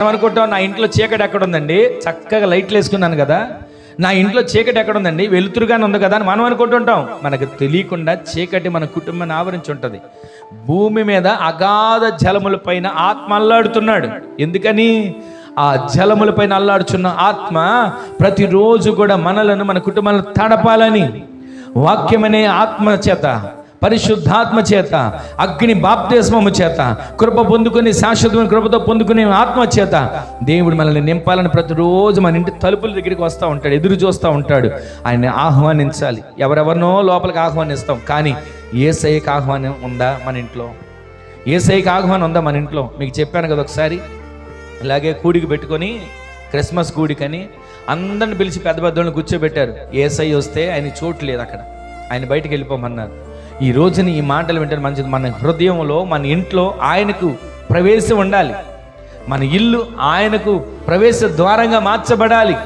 మనం అనుకుంటాం నా ఇంట్లో చీకటి ఎక్కడ ఉందండి చక్కగా లైట్లు వేసుకున్నాను కదా. నా ఇంట్లో చీకటి ఎక్కడ ఉందండి వెలుతురుగానే ఉంది కదా అని మనం అనుకుంటుంటాం మనకు తెలియకుండా చీకటి మన కుటుంబాన్ని ఆవరించి ఉంటుంది భూమి మీద అగాధ జలముల పైన ఆత్మ అల్లాడుతున్నాడు. ఎందుకని? ఆ జలముల పైన అల్లాడుచున్న ఆత్మ ప్రతిరోజు కూడా మనలను మన కుటుంబాలను తడపాలని. వాక్యమనే ఆత్మ చేత పరిశుద్ధాత్మ చేత అగ్ని బాప్తిస్మము చేత కృప పొందుకుని శాశ్వతమైన కృపతో పొందుకునే ఆత్మ చేత దేవుడు మనల్ని నింపాలని ప్రతిరోజు మన ఇంటి తలుపుల దగ్గరికి వస్తూ ఉంటాడు ఎదురు చూస్తూ ఉంటాడు. ఆయన్ని ఆహ్వానించాలి. ఎవరెవరినో లోపలికి ఆహ్వానిస్తాం. కానీ ఏ సైకి ఆహ్వానం ఉందా మన ఇంట్లో? ఏ సైకి ఆహ్వానం ఉందా మన ఇంట్లో? మీకు చెప్పాను కదా ఒకసారి. ఇలాగే కూడికి పెట్టుకొని క్రిస్మస్ కూడికని అందరిని పిలిచి పెద్ద పెద్దోళ్ళని కూర్చోబెట్టారు. ఏసై వస్తే ఆయన చోటు లేదు అక్కడ. ఆయన బయటకు వెళ్ళిపోమన్నారు. ఈ రోజున ఈ మాటలు వింటే మంచిది. మన హృదయంలో మన ఇంట్లో ఆయనకు ప్రవేశం ఉండాలి. మన ఇల్లు ఆయనకు ప్రవేశ ద్వారంగా మార్చబడాలి.